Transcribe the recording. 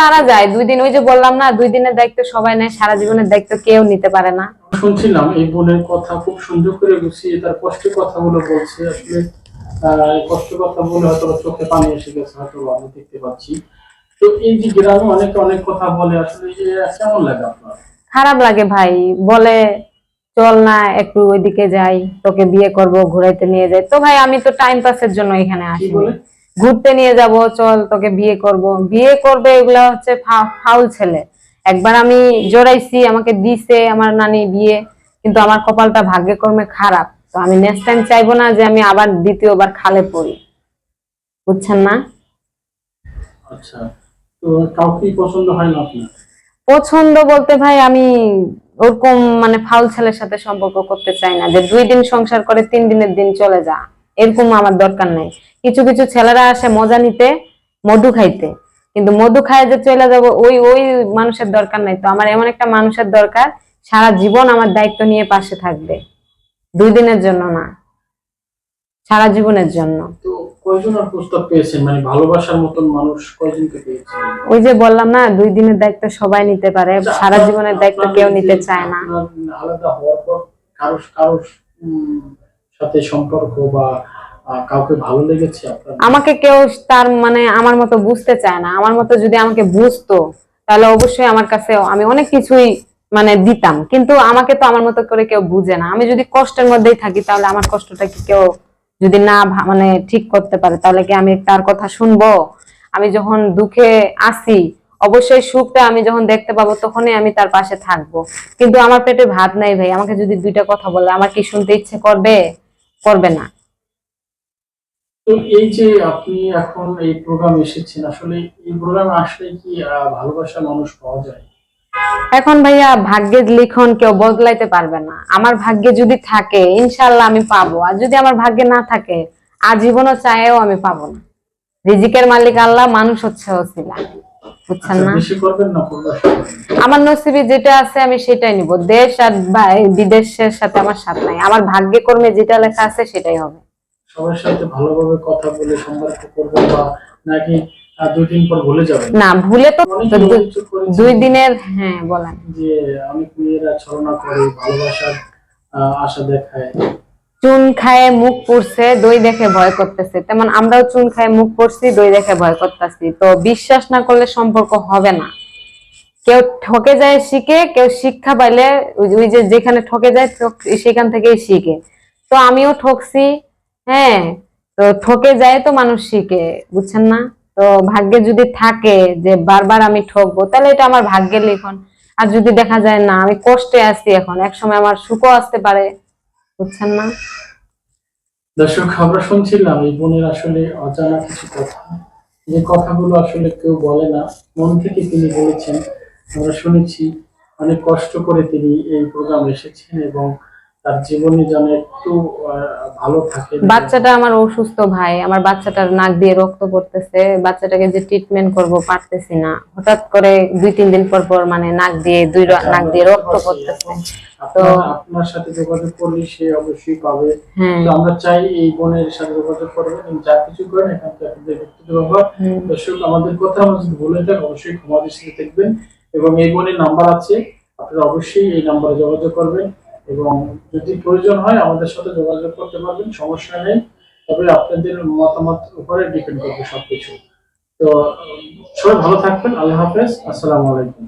তারা যায়। দুই দিন ওই যে বললাম না দুই দিনের দায়িত্ব সবাই নেয় সারা জীবনের দায়িত্ব কেউ নিতে পারে না। শুনছিলাম এই বোনের কথা খুব সুন্দর করে গুছিয়ে তার কষ্টের কথাগুলো বলছে। আসলে কষ্টের কথা বলে হয়তো চোখে পানি এসে গেছে হয়তো আমি দেখতে পাচ্ছি। তো এই যে গ্রামে অনেকে অনেক কথা বলে আসলে কেমন লাগে আপনার? খারাপ লাগে ভাই বলে চল না একটু ওইদিকে যাই তোকে বিয়ে করব ঘুরাইতে নিয়ে যাই। তো ভাই আমি তো টাইম পাসের জন্য এখানে আসি ঘুরতে নিয়ে যাব চল তোকে বিয়ে করব। বিয়ে করবে এগুলা হচ্ছে ফাউল ছেলে। একবার আমি জোড়াইছি আমাকে দিছে আমার নানি বিয়ে কিন্তু আমার কপালটা ভাগ্যে কর্মে খারাপ। তো আমি নেক্সট টাইম চাইব না যে আমি আবার দ্বিতীয়বার খালে পড়ি। বুঝছেন না? আচ্ছা তো পছন্দ হয় না আপনার? পছন্দ বলতে ভাই আমি ওরকম মানে ফাউল ছেলের সাথে সম্পর্ক করতে চাই না। যে দুই দিন সংসার করে তিন দিনের দিন চলে যা। এরকম আমার দরকার নেই। কিছু কিছু ছেলেরা আসে মজা নিতে মধু খাইতে। কিন্তু মধু খায় যে চলে যাব ওই ওই মানুষের দরকার নাই। তো আমার এমন একটা মানুষের দরকার সারা জীবন আমার দায়িত্ব নিয়ে পাশে থাকবে। দুই দিনের জন্য না সারা জীবনের জন্য। মানে ওই যে বললাম না দুই দিনের দায়িত্ব সবাই নিতে পারে আচ্ছা, সারা জীবনের দায়িত্ব কেউ নিতে চায় না। সাথে সম্পর্ক বা কাউকে ভালো লেগেছে আমাকে কেউ তার মানে আমার মতো বুঝতে চায় না। আমার মতো যদি আমাকে বুঝতো, তাহলে অবশ্যই আমার কাছে আমি অনেক কিছুই মানে দিতাম। কিন্তু আমাকে তো আমার মতো করে কেউ বুঝে না। আমি যদি কষ্টের মধ্যেই থাকি, তাহলে আমার কষ্টটা কি কেউ যদি না মানে ঠিক করতে পারে, তাহলে কি আমি তার কথা শুনব? আমি যখন দুঃখে আসি অবশ্যই সুখটা আমি যখন দেখতে পাবো, তখনই আমি তার পাশে থাকব। কিন্তু আমার পেটে ভাত নাই ভাই। আমাকে যদি দুইটা কথা বলে, আমার কি শুনতে ইচ্ছে করবে? করবে না। এই যে আপনি এখন এই প্রোগ্রাম এসেছেন আসলে এই প্রোগ্রাম আসলে কি ভালোবাসা মানুষ পাওয়া যায়? এখন ভাইয়া ভাগ্যের লিখন কেউ বদলাইতে পারবে না। আমার ভাগ্যে যদি থাকে ইনশাল্লাহ আমি পাবো। আর যদি আমার ভাগ্যে না থাকে আজীবনও চাইও আমি পাবো না। রিজিকের মালিক আল্লাহ মানুষ হচ্ছে ওসিলা। বুঝছেন আচ্ছা, না। করবেন? আমার নসিবে যেটা আছে আমি সেটাই নিব। দেশ আর বিদেশের সাথে আমার সাথ নাই। আমার ভাগ্যে কর্মে যেটা লেখা আছে সেটাই হবে। সবার সাথে ভালোভাবে কথা বলে সম্পর্ক করবেন বা নাকি দুই দিন পর ভুলে যাবেন? না ভুলে তো দুই দিনের হ্যাঁ বলেন। যে অনেক মেয়েরা ছলনা করে ভালোবাসার আশা দেখায়। চুন খায় মুখ পড়ছে, দই দেখে ভয় করতেছে। তেমন আমরাও চুন খায় মুখ পড়ছি, দই দেখে ভয় করতেছি। তো বিশ্বাস না করলে সম্পর্ক হবে না। কেউ ঠকে যায় শিখে, কেউ শিক্ষা পাইলে ওই যে- যেখানে ঠকে যায় সেখান থেকেই শিখে। তো আমিও ঠকছি হ্যাঁ। তো ঠকে যায় তো মানুষ শিখে, বুঝছেন না? তো ভাগ্যে যদি থাকে যে বারবার আমি ঠকবো, তাহলে এটা আমার ভাগ্যের লিখন। আর যদি দেখা যায় না, আমি কষ্টে আছি এখন এক সময় আমার সুখও আসতে পারে। বুঝছেন না? দর্শক, আমরা শুনছিলাম এই বোনের আসলে অজানা কিছু কথা। যে কথাগুলো আসলে কেউ বলে না, মন থেকে তিনি বলেছেন। আমরা শুনেছি অনেক কষ্ট করে তিনি এই প্রোগ্রাম এসেছেন এবং তার জীবনে যেন একটু ভালো থাকে। বাচ্চাটা আমার অসুস্থ ভাই আমার বাচ্চাটার নাক দিয়ে রক্ত পড়তেছে বাচ্চাটাকে যে ট্রিটমেন্ট করব পারতেছি না। হঠাৎ করে দুই তিন দিন পর পর মানে নাক দিয়ে দুই র- নাক দিয়ে রক্ত পড়তেছে। আপনার আপনার সাথে যোগাযোগ করলে সে অবশ্যই পাবে। হ্যাঁ। তো আমরা চাই এই বোনের সাথে যোগাযোগ করবেন যা কিছু করেন এখান থেকে আপনাদের ব্যক্তিগত ব্যাপার দর্শক আমাদের কথা আমরা যদি ভুলে থাক অবশ্যই ক্ষমা দৃষ্টিতে দেখবেন এবং এই বোনের নাম্বার আছে। আপনারা অবশ্যই এই নাম্বারে যোগাযোগ করবেন। এবং যদি প্রয়োজন হয় আমাদের সাথে যোগাযোগ করতে পারবেন, সমস্যা নেই। তবে আপনাদের মতামত উপরে ডিপেন্ড করবে সবকিছু। তো, সবাই ভালো থাকবেন, আল্লাহ হাফেজ, আসসালামু আলাইকুম।